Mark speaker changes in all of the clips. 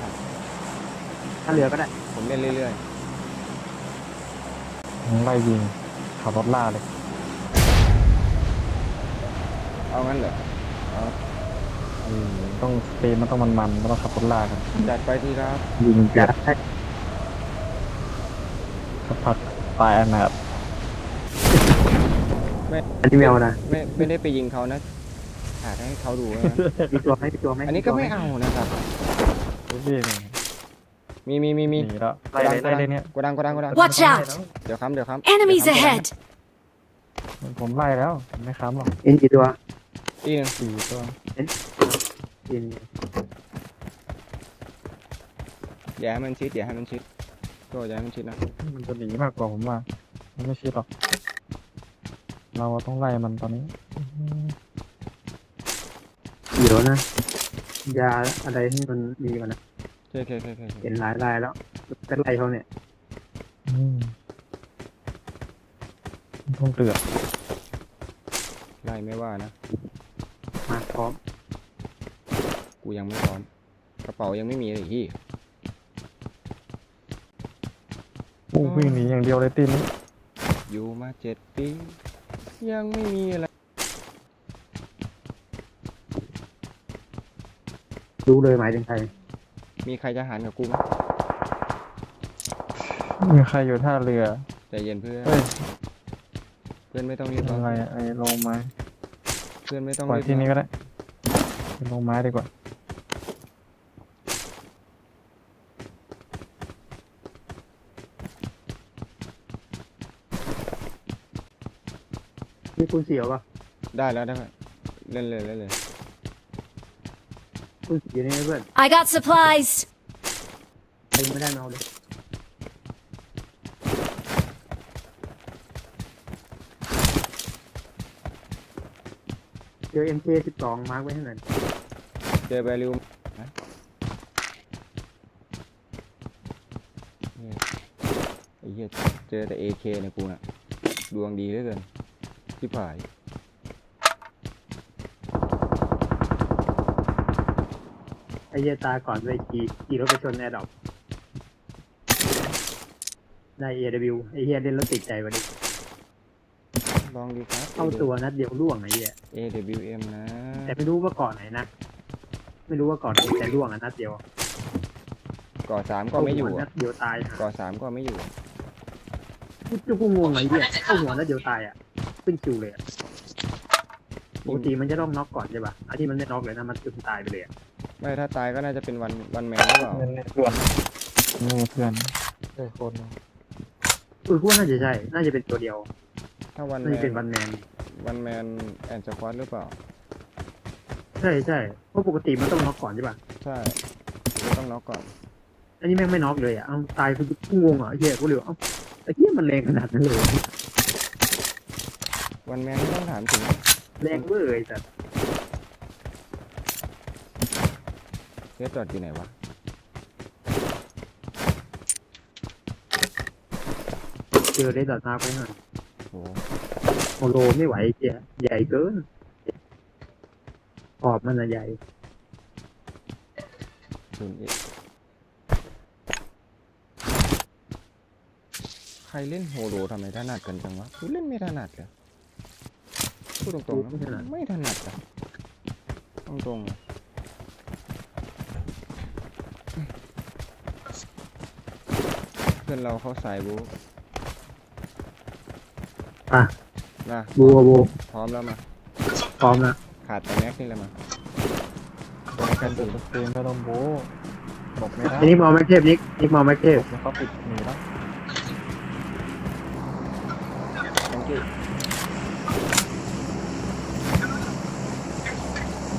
Speaker 1: ครับ
Speaker 2: ถ้าเรือก็ได้
Speaker 1: ผมเล่นเรื่อย
Speaker 3: ไล่ยิงขับรถล่าเลย
Speaker 1: ๆ เอางั้นเหรอเอา
Speaker 3: อืมต้องสเปนมันต้องมันๆมันต้องขับรถล่ากัน
Speaker 1: จัดไปทีครับ
Speaker 3: ยิง
Speaker 2: อ
Speaker 3: เจ็
Speaker 2: ยา
Speaker 3: ด
Speaker 2: กให้
Speaker 3: สักพักตายอนาถ
Speaker 2: อันนี้ไม่เอานะ
Speaker 1: ไม่ไม่ได้ไปยิงเขานะถ่ายให้เขาดูนะ
Speaker 2: มีตัวไหมมีตัวไหม
Speaker 1: อันนี้ก็ไม่เอานะครับ
Speaker 3: พี่นี่
Speaker 1: มีมีมีมี
Speaker 3: หนีแล้วไล่เลยไล่เลยเนี่ย
Speaker 1: กดดังกดดังกดดัง
Speaker 4: Watch out!
Speaker 1: เดี๋ยวค้ำเดี๋ยวค้ำ
Speaker 4: Enemies
Speaker 1: เดี๋ยวค้ำ
Speaker 4: ahead!
Speaker 3: ผมไล่แล้วผมไม่ค้ำหรอก
Speaker 2: เอ็นกี่ตัว
Speaker 1: อีกหนึ่ง
Speaker 3: สี่ตัว
Speaker 2: เอ็น
Speaker 1: อย่าให้มันชิดอย่าให้มันชิดก็อย่าให้มันชิดนะ
Speaker 3: มันจะหนีมากกว่าผมว่ามันไม่ชิดหรอก เราต้องไล่มันตอนนี้อื้อหือ
Speaker 2: เดี๋ยวนะ ยาอะไรที่มันมีก่อนนะ
Speaker 1: โอเคโอเคโอเคโอเค
Speaker 2: เห็นหลายลายแล้วเป็นไรเขาเนี่ย
Speaker 3: อืมต้องเตือน
Speaker 1: ไล่ไม่ว่านะ
Speaker 2: มาพร้อม
Speaker 1: กูยังไม่พร้อม กระเป๋ายังไม่มีเลยที่
Speaker 3: โอ้วิ่งหนีอย่างเดียวเลยตีนี้
Speaker 1: อยู่มาเจ็ดปี ยังไม่มีอะไร
Speaker 2: รู้เลยหมายถึงใคร
Speaker 1: มีใครจะหันกับกูไหม
Speaker 3: มีใครอยู่ท่าเรือ
Speaker 1: ใจเย็นเพื่อน
Speaker 3: เฮ้ย
Speaker 1: เพื่อนไม่ต้องรีบ
Speaker 3: อะไรไอ้ลงไม้
Speaker 1: เพื่อนไม่ต้อง
Speaker 3: ปล่อย
Speaker 1: รีบ
Speaker 3: ที่นี้ก็ได้เป็นลงไม้ดีกว่า
Speaker 2: มีคุณเสียวปะ
Speaker 1: ได้แล้วได้แล้วเล่นเลยเล่นเลย
Speaker 2: คุณเสียวนี่ไหมเพื่อน
Speaker 4: I got supplies!
Speaker 2: ใครไม่ได้มาเอาเลย เจอ MK สิบสองมาร์กไว้ให้หน่อย
Speaker 1: เจอแบริวนะเนี่ยไอ้เหี้ยเจอแต่ AK เนี่ยกูน่ะ ดวงดีเหลือเกินที่ผาย
Speaker 2: ไอ้เหี้ยตาก่อนไปขี่ขี่รถไปชนแอร์ดอกได้ AW ไอ้เหี้ยเล่นรถติดใจวันนี้
Speaker 1: ลองดีครับ
Speaker 2: เข้าตัวนัดเดียวล่วงไอ้เหี้ย
Speaker 1: AWM นะ
Speaker 2: แต่ไม่รู้ว่าก่อนไหนนะไม่รู้ว่าก่อนไหนแต่ล่วงอะนัดเดียว
Speaker 1: ก่อสามก็ไม่อยู่
Speaker 2: เข้าหัวนั
Speaker 1: อะ
Speaker 2: ดเดียวตาย
Speaker 1: ก่อสามก็ไม่อยู่
Speaker 2: กูจะกูงงไอ้เหี้ยเข้าหัวนัดเดียวตายอะขึ้นคิวเลยอะปกติมันจะต้องน็อกก่อนใช่ป่ะอันที่มันไม่น็อกเลยนะมันคือตายไปเลยอะ
Speaker 1: ไม่ถ้าตายก็น่าจะเป็นวันวันแมนหรือเปล่า
Speaker 3: เงินในเพื่อนนี่เพื่อนใช่คน
Speaker 2: เออกูว่าน่าจะใช่ น่าจะเป็นตัวเดียว
Speaker 1: ถ้าวันแม
Speaker 2: น่าจะเป็น
Speaker 1: น
Speaker 2: วันแมน
Speaker 1: วันแมนแอนสควอตหรือเปล่า
Speaker 2: ใช่ใช่เพราะปกติมันต้องน็อกก่อนใช่ป่ะ
Speaker 1: ใช่ก็ต้องน็อกก่อน
Speaker 2: อันนี้แม่งไม่น็อกเลยอะ เอาตายคือกูงงอะไอ้เหี้ยกูเลยว่าเอ้าไอ้เหี้ยมันแรงขนาดนั้นเลย
Speaker 1: วันแมนไม่ต้องถามถึง
Speaker 2: แรงเว้ยแต่
Speaker 1: เฟส จอดอยู่ไหนวะ
Speaker 2: เจอได้ดอดมาไปหน่อย
Speaker 1: โอ้
Speaker 2: โมโลไม่ไหวไอ้เหี้ยใหญ่เกินขอบมันอะใหญ่
Speaker 1: ศูนย์เอ็ดใครเล่นโฮโลทำไมถนัดกันจังวะกูเล่นไม่ถนัดเลยพูดตรงๆนะไม่ถนัดอะตรงๆเลยเพื่อนเราเขาสายบู
Speaker 2: อะ
Speaker 1: นะ
Speaker 2: บูบู
Speaker 1: พร้อมแล้วมา
Speaker 2: พร้อมแล้ว
Speaker 1: ขาดแต่แม็กนี่แหละมา
Speaker 3: การดูสเปนก็ต้องโบ้บอกไม่ได้
Speaker 2: อันนี้มองแม็กเทพนิกนิกมองแม็กเทพ
Speaker 3: แล้วเขาปิดหนีแล้ว
Speaker 1: thank you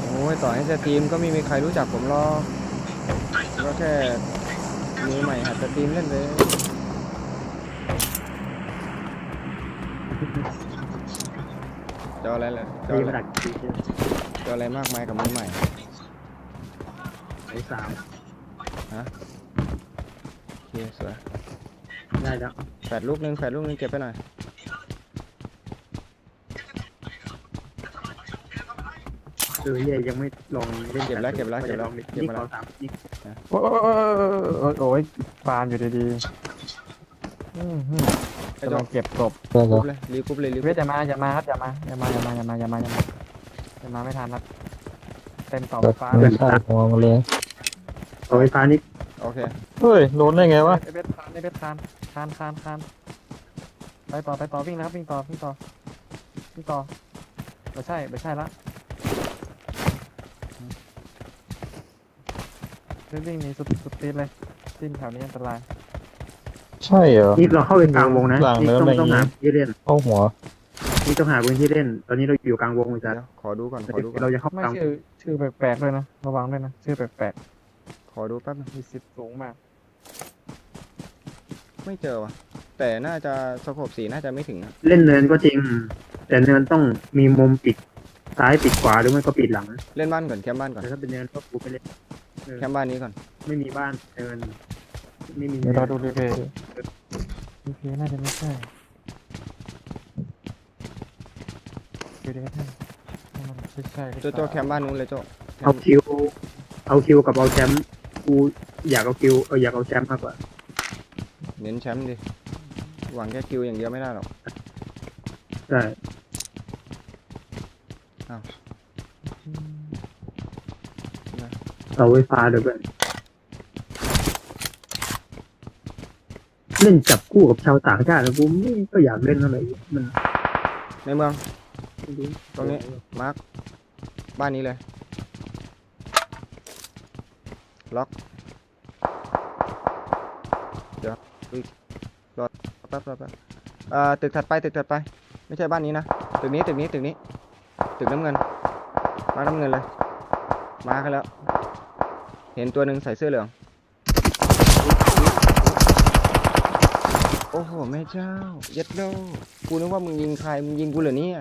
Speaker 1: โอ้ยต่อให้สตรีมก็ไม่มีใครรู้จักผมหรอกก็แค่ มือใหม่หัดสตรีมเล่นเลยจะเอาอะไรล่ะจะ
Speaker 2: ตี
Speaker 1: เอา
Speaker 2: มา
Speaker 1: อะไร
Speaker 2: ดักตี
Speaker 1: จะเอาอะไรมากมายกับมือใหม่
Speaker 2: ไอ้สาม
Speaker 1: โอเคสวย
Speaker 2: ได้แล้ว
Speaker 1: แปดลูกหนึงแปดลูกหนึงเก็บไปหน่อย
Speaker 2: เออเหี้ยยังไม่ลองเล่น
Speaker 1: เก็บแล้วเก็บแล้วเก็บแล้ว
Speaker 2: ลองดิ
Speaker 1: เก็บ
Speaker 2: นี่
Speaker 1: มา
Speaker 2: ข
Speaker 1: แล้ว
Speaker 2: อสามนี่
Speaker 3: โอ้ยโอ้ยโอ้ยโอ้ยปานอยู่ดีๆอื้อหือ
Speaker 1: ไอ้
Speaker 3: กำ
Speaker 1: จ
Speaker 3: ลั
Speaker 1: อง
Speaker 3: งเก็บศพ
Speaker 1: กรุ๊ปเลยรีกรุ๊ปเลยรีก
Speaker 3: เว
Speaker 1: รุ๊
Speaker 3: ท
Speaker 1: ป
Speaker 3: อย่ามาอย่ามาครับอย่ามาอย่ามาอย่ามาอย่ามาอย่ามาอย่ามาอย่ามาไม่ทันครับเต็มเสาไฟฟ้า
Speaker 4: ไม่ใช่มองเลย
Speaker 2: เสาไฟฟ้านี่
Speaker 1: โอเค
Speaker 4: เฮ้ยโดนได้ไงวะ
Speaker 3: ไอเบสคานไอเบสคานคานคานคานไปต่อไปต่อวิ่งนะครับวิ่งต่อวิ่งต่อวิ่งต่อไม่ใช่ไม่ใช่ละ วิ่งวิ่งหนีสุดสุดตีนเลยตีนแถวนี้อันตราย
Speaker 4: ใช่เหรอ
Speaker 2: นี่เราเข้าไปกลางวงนะ
Speaker 4: หลัง
Speaker 2: นี่
Speaker 4: เนิน
Speaker 2: ต้อง
Speaker 4: อะไร
Speaker 2: ต้อง
Speaker 4: อย่างงี้
Speaker 2: หาที่เล่น
Speaker 4: เข้าหัว
Speaker 2: นี่ต้องหาพื้นที่เล่น ตอนนี้เราอยู่กลางวงเลยจ้ะ
Speaker 1: เดี๋ยวขอดูก่อน ขอดูก่อน
Speaker 2: เราจะเข้า
Speaker 3: ไม่
Speaker 2: กลาง
Speaker 3: ชื่อชื่อแปลกๆด้วยนะระวังด้วยนะชื่อแปลก
Speaker 1: ขอดูแป๊บนึง
Speaker 3: ๆมีสิทธิ์สูงมาก
Speaker 1: ไม่เจอว่ะ แต่น่าจะสโคปสีน่าจะไม่ถึงนะ
Speaker 2: เล่นเนินก็จริง แต่เนินต้องมีมุมปิดซ้ายปิดขวาหรือไม่ก็ปิดหลัง
Speaker 1: เล่นบ้านก่อนแคมป์บ้านก่อน
Speaker 2: แต่ถ้าเป็นเนินก็กูไปเล่นเออ
Speaker 1: แคมป์บ้านนี้ก่อน
Speaker 2: ไม่มีบ้านเนิน ไม่มี
Speaker 3: เดี๋ยวเราดูรีเพย์รีเพย์น่าจะไม่ใช่ดูดิครับท่านว่ามันใช่ใช่หรือ
Speaker 1: โจ
Speaker 3: เป
Speaker 1: โจ
Speaker 3: ล่า
Speaker 1: แคมป์บ้านนู้นเลยโจแค
Speaker 2: เอา
Speaker 1: มป์
Speaker 2: คิว เอาคิวกับเอาแชมป์กูอยากเอาคิวเอออยากเอาแชมป์มากกว่า
Speaker 1: เน้นแชมป์ดิ หวังแค่คิวอย่างเดียวไม่ได้หรอก
Speaker 2: ใช่
Speaker 3: อืม
Speaker 2: เสาไฟฟ้าเดี๋ยวกันเล่นจับคู่กับชาวต่างชาติแล้วกูไม่ก็อยากเล่นอะไรมัน
Speaker 1: ในเมือง ตรงนี้ มาร์ค บ้านนี้เลย ล็อก เดี๋ยวรอแป๊บแป๊บแป๊บเอ่อตึกถัดไป ตึกถัดไป ไม่ใช่บ้านนี้นะ ตึกนี้ ตึกนี้ ตึกนี้ ตึกน้ำเงิน มาน้ำเงินเลย มากันแล้ว เห็นตัวหนึ่งใส่เสื้อเหลือง โอ้โหแม่เจ้า เย็ดโลกูนึกว่ามึงยิงใคร มึงยิงกูเหรอเนี่ย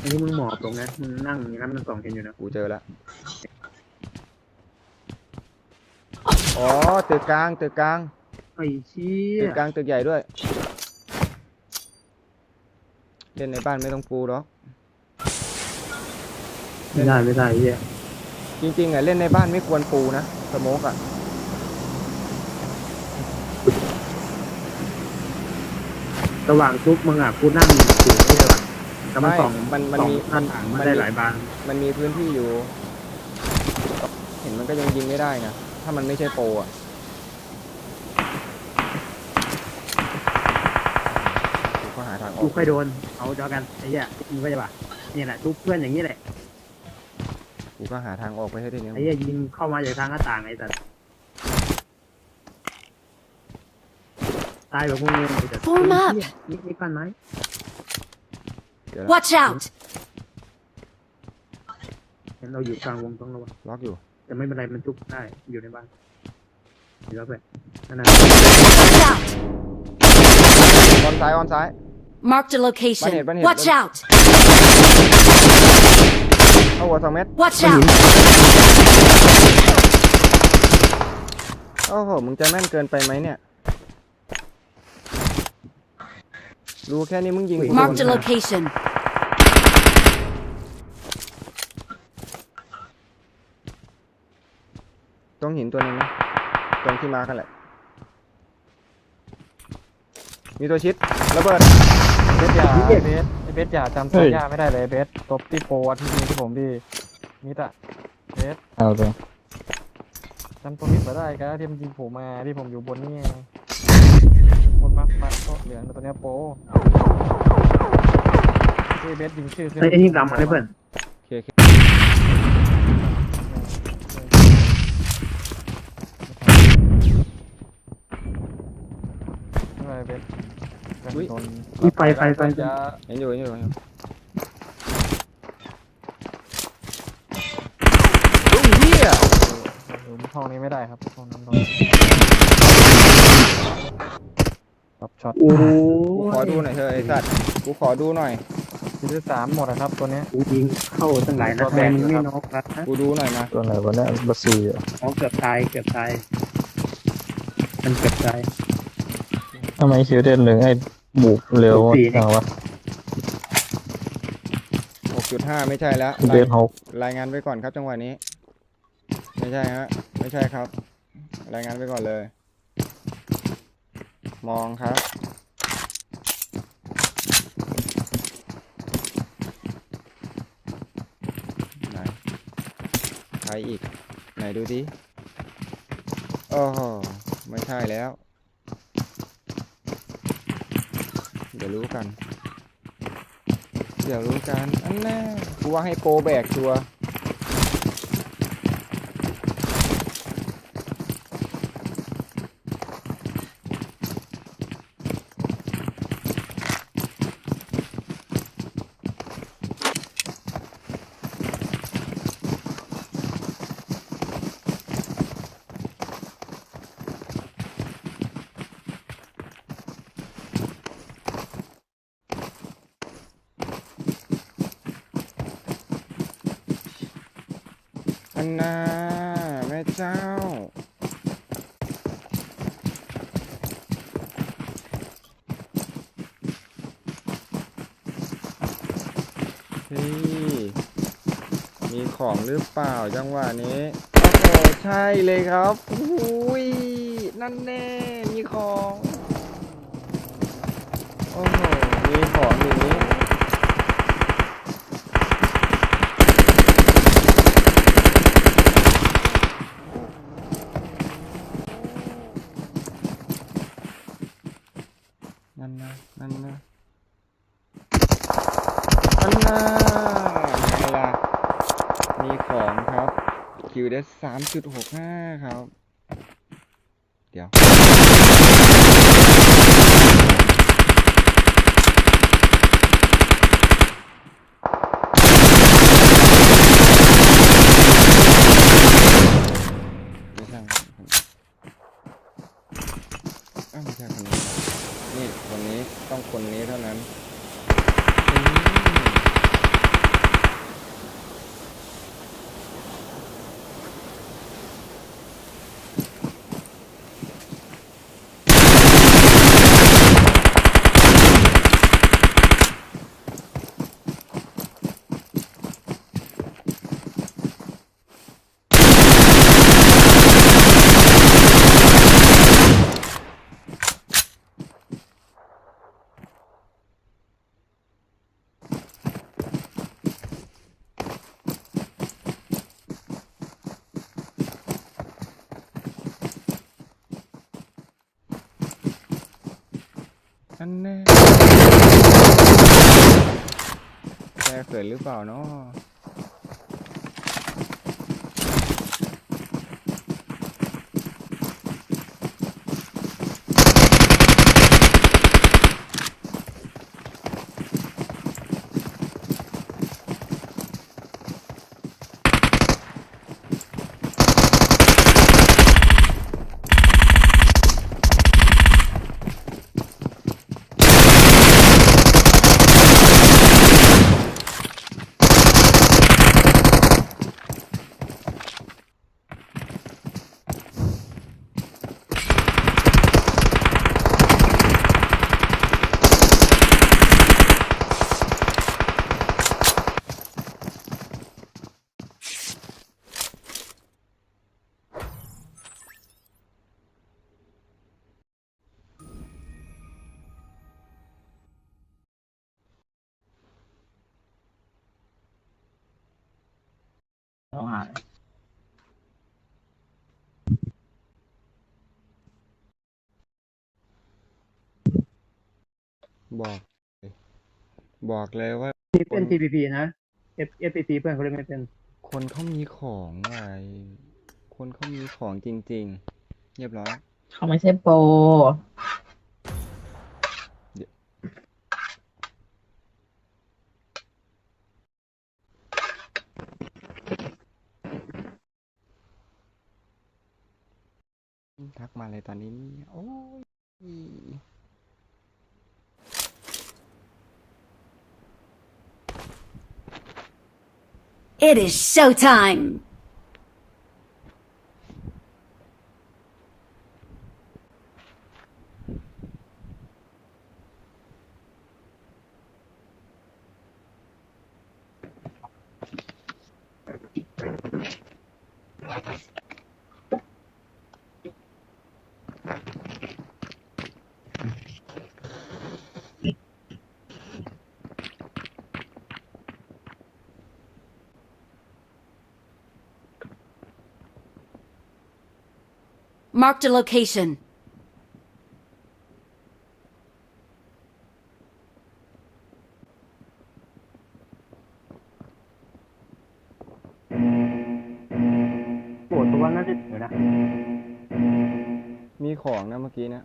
Speaker 2: อันนี้มึงหมอบตรงนะมึงนั่งอย่างนั้นมันสองเห็นอยู่นะ
Speaker 1: กูเจอแล้วอ๋อตึกกลางตึกกลาง
Speaker 2: ไอ้เชี่ย
Speaker 1: ตึกกลางตึกใหญ่ด้วย เล่นในบ้านไม่ต้องปูหรอก
Speaker 2: ไม่ได้ไม่ได้ไอ้เหี้ย
Speaker 1: จริงๆอะเล่นในบ้านไม่ควรปูนะสโมกอะ
Speaker 2: ระหว่างทุบมึงอะกูนั่งอยู่ที่ระหว่างแต่มัน
Speaker 1: ไม่
Speaker 2: สอง
Speaker 1: มันมัน
Speaker 2: สอง
Speaker 1: มี
Speaker 2: หน้าต่างมัน
Speaker 1: มัน
Speaker 2: ได้
Speaker 1: มี
Speaker 2: หลายบาน
Speaker 1: มันมีพื้นที่อยู่ เห็นมันก็ยังยิงไม่ได้นะ ถ้ามันไม่ใช่โปรอะกูก็หาทางออ
Speaker 2: กู
Speaker 1: ก
Speaker 2: ค่อยโดน เอาเจอกันไอ้เหี้ยมึงก็จะป่ะเนี่ยแหละทุบเพื่อนอย่างนี้แหละ
Speaker 1: กูก็หาทางออกไปให้ได้เนี่ย
Speaker 2: ไอ้เหี้ยยิงเข้ามาจากทางหน้าต่างไอ้สัตว์ตายแบบงงๆไอ้สัตว์
Speaker 5: Form up
Speaker 2: เหี้ยนี่นี่ปั้นไหม
Speaker 1: เดี๋ยวนะ
Speaker 5: Watch out!
Speaker 2: เห็นเราอยู่กลางวงต้องระวัง
Speaker 1: ล็อกอยู่
Speaker 2: แต่ไม่เป็นไรมันทุบได้อยู่ในบ้านเดี๋ยวไปนั่นนะ
Speaker 5: Watch out!
Speaker 1: ออนซ้ายออนซ้าย
Speaker 5: Marked a location.
Speaker 1: Bunny, bunny,
Speaker 5: Watch
Speaker 1: bunny.
Speaker 5: out!
Speaker 1: เข้าหัวสองเม็ด
Speaker 5: Watch
Speaker 2: มันหิ
Speaker 5: out!
Speaker 2: น
Speaker 1: โอ้โห มึงจะแม่นเกินไปไหมเนี่ย รู้แค่นี้มึงยิงกูโด
Speaker 5: Marked a
Speaker 1: น
Speaker 5: location.
Speaker 1: ตรงหินตัวหนึงนะตรงที่มากันแหละ มีตัวชิดระเบิด
Speaker 3: เบสอย่าไอ้เบสไอเบสอย่าจำสัญญาไม่ได้เลยไอ้เบสตบที่โปรอาที่ยิงที่ผมดีมิดอะเบส
Speaker 4: เอาเลย
Speaker 3: จำตัวมิดมาได้ครับที่มันยิงผมมาที่ผมอยู่บนนี่ไงบนมากมากก็เหลืองแต่ตัวเนี้ยโปรที่เบสยิงชื่อขึ้น
Speaker 2: ไอ้ไอ้นี่ดำมาเลยเพื่อน
Speaker 1: โอเคโอเค
Speaker 3: ไม่เป็นไรเบส กันโดน
Speaker 2: มีไฟไฟไฟ
Speaker 3: จะ
Speaker 1: เห็นอยู่เห็นอยู่เห็นอยู่เฮ้ยเฮีย
Speaker 3: อยู่ห้องนี้ไม่ได้ครับห้องนั้นโดนรับช็อต
Speaker 2: โอ้
Speaker 1: กูขอดูหน่อยเถอะไอ้สัตว์กูขอดูหน่อย
Speaker 3: ทีที่สามหมดนะครับตัวเนี้ย
Speaker 2: กูยิงเข้าตั้งหลายนัดทำไมมึงไม่น็อกนะ
Speaker 1: กูดูหน่อยนะ
Speaker 4: ตัวไหนวะเนี่ยบัสซีอะ
Speaker 2: อ๋อเกือบตายเกือบตายมันเกือบตาย
Speaker 4: ทำไมคิวเด่นหนึ่งไอ้ บุกเร็ว
Speaker 2: สี่นี่
Speaker 4: จังวะ
Speaker 1: โอเคจุดห้าไม่ใช่แล้ว
Speaker 4: เดือนหก
Speaker 1: รายงานไว้ก่อนครับจังหวะนี้ ไม่ใช่ฮะไม่ใช่ครับ รายงานไว้ก่อนเลย มองครับไหนใครอีก ไหนดูดิโอ้โหไม่ใช่แล้ว เดี๋ ยวรู้กัน เดี๋ยวรู้กัน อันแน่กูว่าให้โปรแบกตัว อันนาแม่เจ้าเฮ้ยมีของหรือเปล่าจังหวะนี้ โอ้โห ใช่เลยครับอุ้ย นั่นแน่ มีของ โอ้โห มีของอย่างนี้ นั่นนะนั่นนะนั่นนะไงล่ะมีของครับคิวเดสสามจุดหกห้าครับ เดี๋ยว ไม่ใช่อ้าวไม่ใช่คนนี้ครับนี่คนนี้ต้องคนนี้เท่านั้นอืม อันแน่แกเขินหรือเปล่าเนาะ บอกเลยบอกเลยว่า
Speaker 2: นี่เป็น TPP นะ F FPP เพื่อนเขาเล่นไม่เป็น
Speaker 1: คนเขามีของไงคนเขามีของจริง ๆ เรียบร้อย
Speaker 6: เขาไม่ใช่โปร
Speaker 1: ทัก มาเลยตอนนี้เนี่ยโอ้ย
Speaker 5: It is showtime! Marked a location.
Speaker 2: โหดตัวน่าจะเดี๋ยวนะ
Speaker 1: มีของนะเมื่อกี้นะ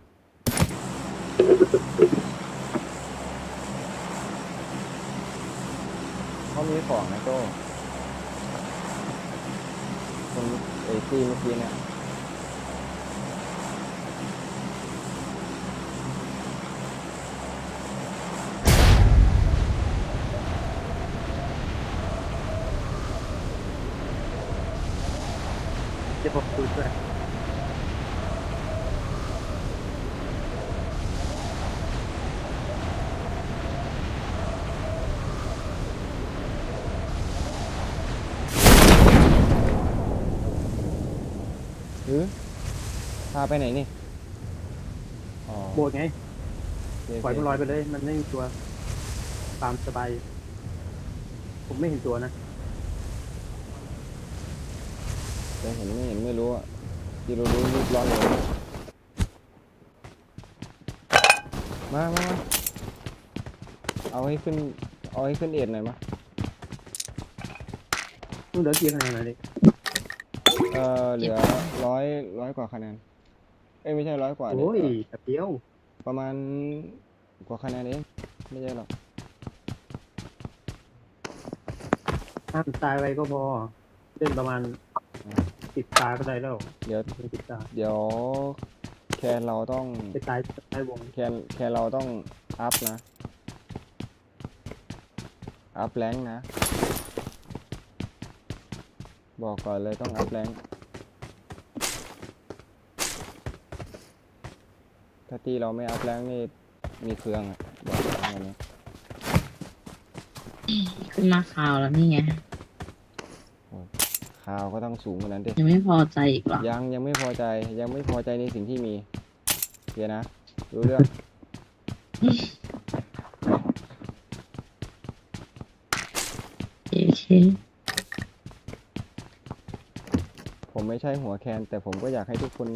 Speaker 1: เขามีของนะโจ้คนเอซีเมื่อกี้เนี่ย
Speaker 2: เดี๋ยวผมดูด้วย
Speaker 1: หรือพา ไปไหนนี่อ๋อ
Speaker 2: โบดไง
Speaker 1: โเค
Speaker 2: ปล่อยมัน
Speaker 1: โเค
Speaker 2: ลอยไปเลย มันไม่มีตัว ตามสบาย ผมไม่เห็นตัวนะ
Speaker 1: แต่เห็นไม่เห็นไม่รู้อะที่รู้รู้รีบร้อนเลยมามามาเอาให้ขึ้น เอาให้ขึ้นเอ็ดหน่อยมา
Speaker 2: มึงเหลือกี่คะแนนหน่อยดิ
Speaker 1: เออเหลือร้อยร้อยกว่าคะแนน เอ้ยไม่ใช่ร้อยกว่าดิ
Speaker 2: โอ้ยแต่เดียว
Speaker 1: ประมาณกว่าคะแนนเองไม่ใช่หรอก
Speaker 2: ห้ามตายไปก็พอ เล่นประมาณสิบตาก็ได้แล้ว
Speaker 1: เดี๋ยว
Speaker 2: เป็นสิบตา
Speaker 1: เดี๋ยว แคนเราต้อง
Speaker 2: ไปตายตายวง
Speaker 1: แคนแคนเราต้องอัพนะ อัพแรงค์นะ บอกก่อนเลยต้องอัพแรง ถ้าตีเราไม่อัพแรงค์นี่มีเครื่องอะบอกก่อนวันนี้
Speaker 6: ขึ้นมาข่าวแล้วนี่ไง
Speaker 1: ข่าวก็ต้องสูงกว่านั้นดิ
Speaker 6: ยังไม่พอใจอีกเหรอ
Speaker 1: ยังยังไม่พอใจยังไม่พอใจในสิ่งที่มีเดี๋ยวนะรู้เรื่อง
Speaker 6: โอเค
Speaker 1: ผมไม่ใช่หัวแคน แต่ผมก็อยากให้ทุกคน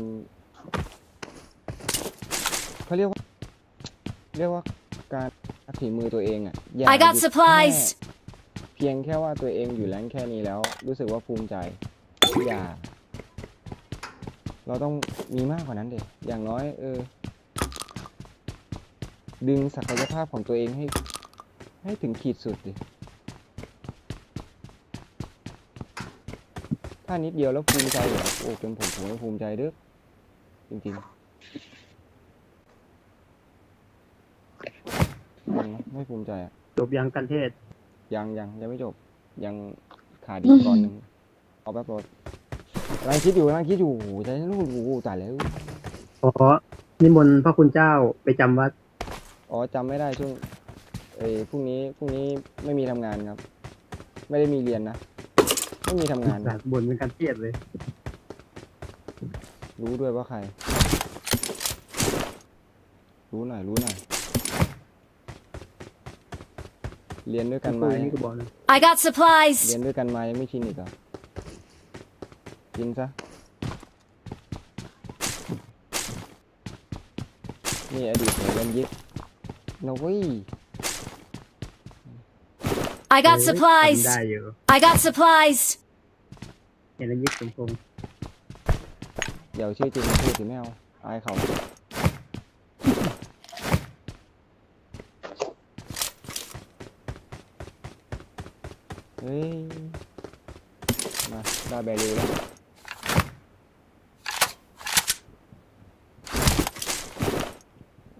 Speaker 1: เขาเรียกว่า เรียกว่าการฝีมือตัวเองอะอย่า
Speaker 5: I got
Speaker 1: หยุด
Speaker 5: supplies.
Speaker 1: แค่เพียงแค่ว่าตัวเองอยู่แรงค์แค่นี้แล้ว รู้สึกว่าภูมิใจอย่า เราต้องมีมากกว่านั้นเด็อย่างน้อย เออ ดึงศักยภาพของตัวเองให้ ให้ถึงขีดสุดดิถ้านิดเดียวแล้วภูมิใจเหรอโอ้เป็นผมผมไม่ภูมิใจเด้อจริงๆ ยังนะไม่ภูมิใจอะ
Speaker 2: จบยังกันเทศ
Speaker 1: ยังยังยังไม่จบ ยังขาดอีกตอนหนึ่งเอาแบบรถกำลังคิดอยู่กำลังคิดอยู่โอ้โหใจลูกโอ้โหตายแล้ว
Speaker 2: ขอนิมนต์พระคุณเจ้าไปจำวัด
Speaker 1: อ๋อจำไม่ได้ช่วงเอ้ยพรุ่งนี้พรุ่งนี้ไม่มีทำงานครับ ไม่ได้มีเรียนนะไม่มีทำงาน
Speaker 2: สาดบนเป็นการเทศเลย
Speaker 1: รู้ด้วยว่าใคร รู้หน่อยรู้หน่อย เรียนด้วยกันไหม
Speaker 2: คุยนี่ก็บอกนะ
Speaker 5: I got supplies.
Speaker 1: เรียนด้วยกันมายังไม่ชินอีกเหรอกินซะนี่อดีตเหยเรียนยิกนะเว้ย
Speaker 5: I got
Speaker 2: เอ้ย
Speaker 5: supplies.
Speaker 2: จำได้อยู่
Speaker 5: I got supplies.
Speaker 2: เห็นแล้วยิบสมพงษ์
Speaker 1: เดี๋ยวชื่อจริงมาพูดสิไม่เอาอายเขา เฮ้ย มาได้แบริวแล้ว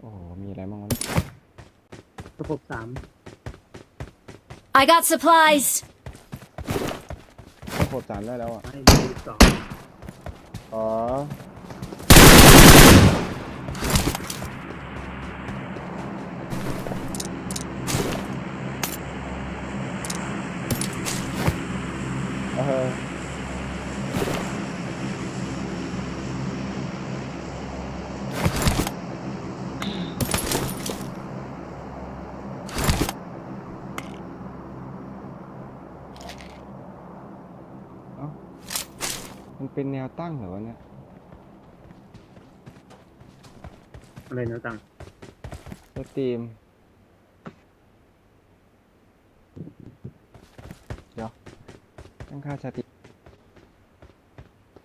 Speaker 1: โอ้โหมีอะไรบ้างวะเนี่ย
Speaker 2: ระบบสาม
Speaker 5: I got supplies.
Speaker 1: ต้องโคตรสามได้แล้วอะ
Speaker 2: ให้ดูสอง
Speaker 1: อ๋อเอ เป็นแนวตั้งเหรอวะเนี่ย
Speaker 2: อะไรแนวตั้ง
Speaker 1: สตรีม เดี๋ยวตั้งค่าสติ